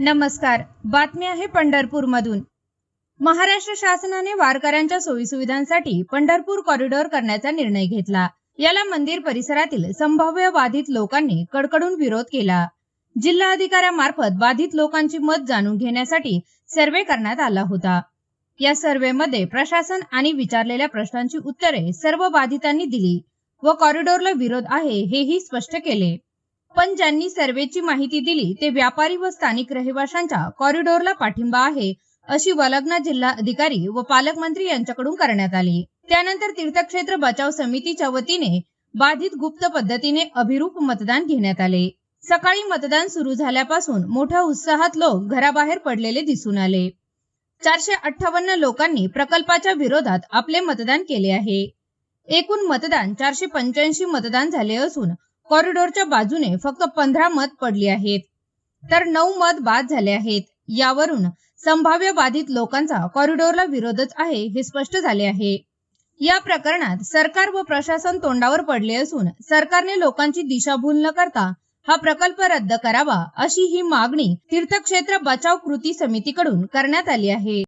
नमस्कार. बातमी आहे पंढरपूर मधून महाराष्ट्र शासनाने वारकऱ्यांच्या सोयीसुविधांसाठी पंढरपूर कॉरिडॉर करण्याचा निर्णय घेतला. याला मंदिर परिसरातील संभाव्य बाधित लोकांनी कडकडून विरोध केला. जिल्हा अधिकाऱ्यामार्फत बाधित लोकांची मत जाणून घेण्यासाठी सर्वे करण्यात आला होता. या सर्व्हेमध्ये प्रशासन आणि विचारलेल्या प्रश्नांची उत्तरे सर्व बाधितांनी दिली व कॉरिडॉरला विरोध आहे हेही स्पष्ट केले. पण ज्यांनी सर्वेची माहिती दिली ते व्यापारी व स्थानिक रहिवाशांच्या कॉरिडॉरला पाठिंबा आहे अशी वलगना जिल्हा अधिकारी व पालकमंत्री यांच्याकडून करण्यात आली. त्यानंतर तीर्थक्षेत्र बचाव समितीच्या वतीने बाधित गुप्त पद्धतीने अभिरूप मतदान घेण्यात आले. सकाळी मतदान सुरू झाल्यापासून मोठ्या उत्साहात लोक घराबाहेर पडलेले दिसून आले. चारशे अठ्ठावन्न लोकांनी प्रकल्पाच्या विरोधात आपले मतदान केले आहे. एकूण मतदान चारशे पंच्याऐंशी मतदान झाले असून कॉरिडॉरच्या बाजूने फक्त पंधरा मत पडली आहेत. तर नऊ मत बाद झाले आहेत. यावरून संभाव्य बाधित लोकांचा कॉरिडॉरला विरोधच आहे हे स्पष्ट झाले आहे. या प्रकरणात सरकार व प्रशासन तोंडावर पडले असून सरकारने लोकांची दिशाभूल न करता हा प्रकल्प रद्द करावा अशी ही मागणी तीर्थक्षेत्र बचाव कृती समितीकडून करण्यात आली आहे.